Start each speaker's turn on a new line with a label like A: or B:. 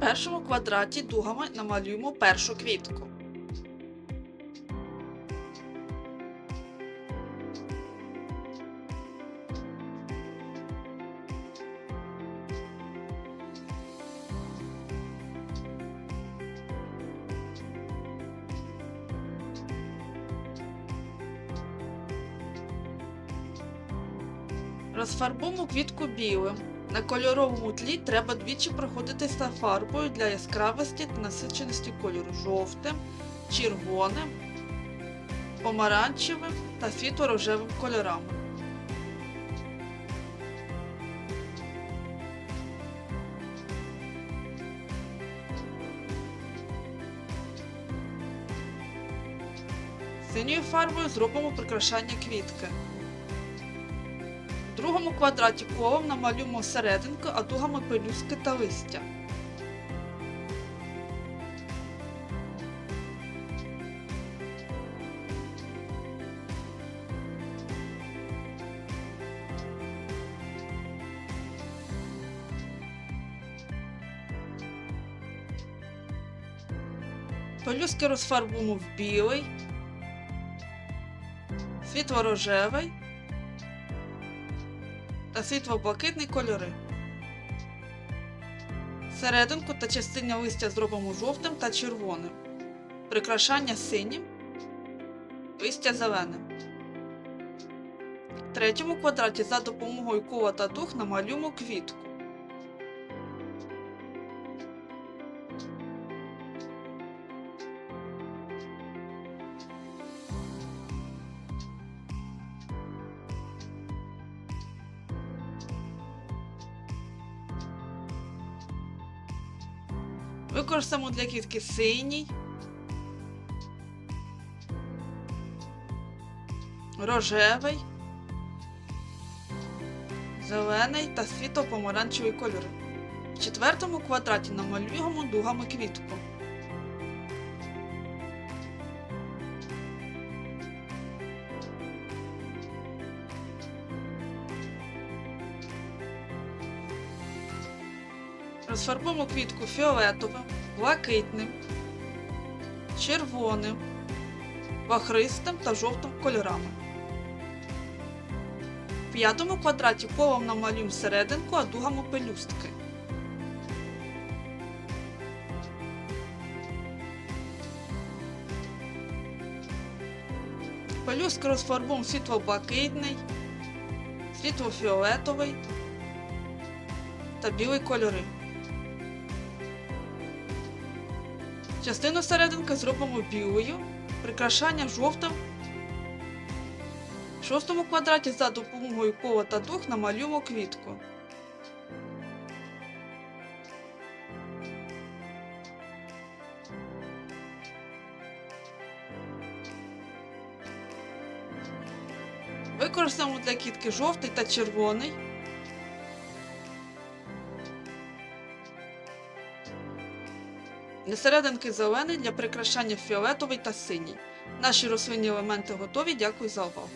A: першому квадраті дугами намалюємо першу квітку. Розфарбуємо квітку білим. На кольоровому тлі треба двічі проходитися фарбою для яскравості та насиченості кольору жовтим, червоним, помаранчевим та світло-рожевим кольорами. Синьою фарбою зробимо прикрашання квітки. Другому квадраті колом намалюємо серединку, а дугами пелюстки та листя. Пелюстки розфарбуємо в білий, світло-рожевий та світло-блакитні кольори. Серединку та частину листя зробимо жовтим та червоним. Прикрашання синім, листя зеленим. В третьому квадраті за допомогою кола та дух намалюємо квітку. Використаємо для квітки синій, рожевий, зелений та світло-помаранчевий кольори. В четвертому квадраті намалюємо дугами квітку. Розфарбуємо квітку фіолетовим, блакитним, червоним, бахристим та жовтим кольорами. В п'ятому квадраті колом намалюємо серединку, а дугами пелюстки. Пелюстки розфарбуємо світло-блакитний, світло-фіолетовий та білий кольори. Частину серединки зробимо білою, прикрашання жовтим. В шостому квадраті за допомогою кола та дух намалюємо квітку. Використаємо для кітки жовтий та червоний. Для серединки зелений, для прикрашання фіолетовий та синій. Наші рослинні елементи готові. Дякую за увагу.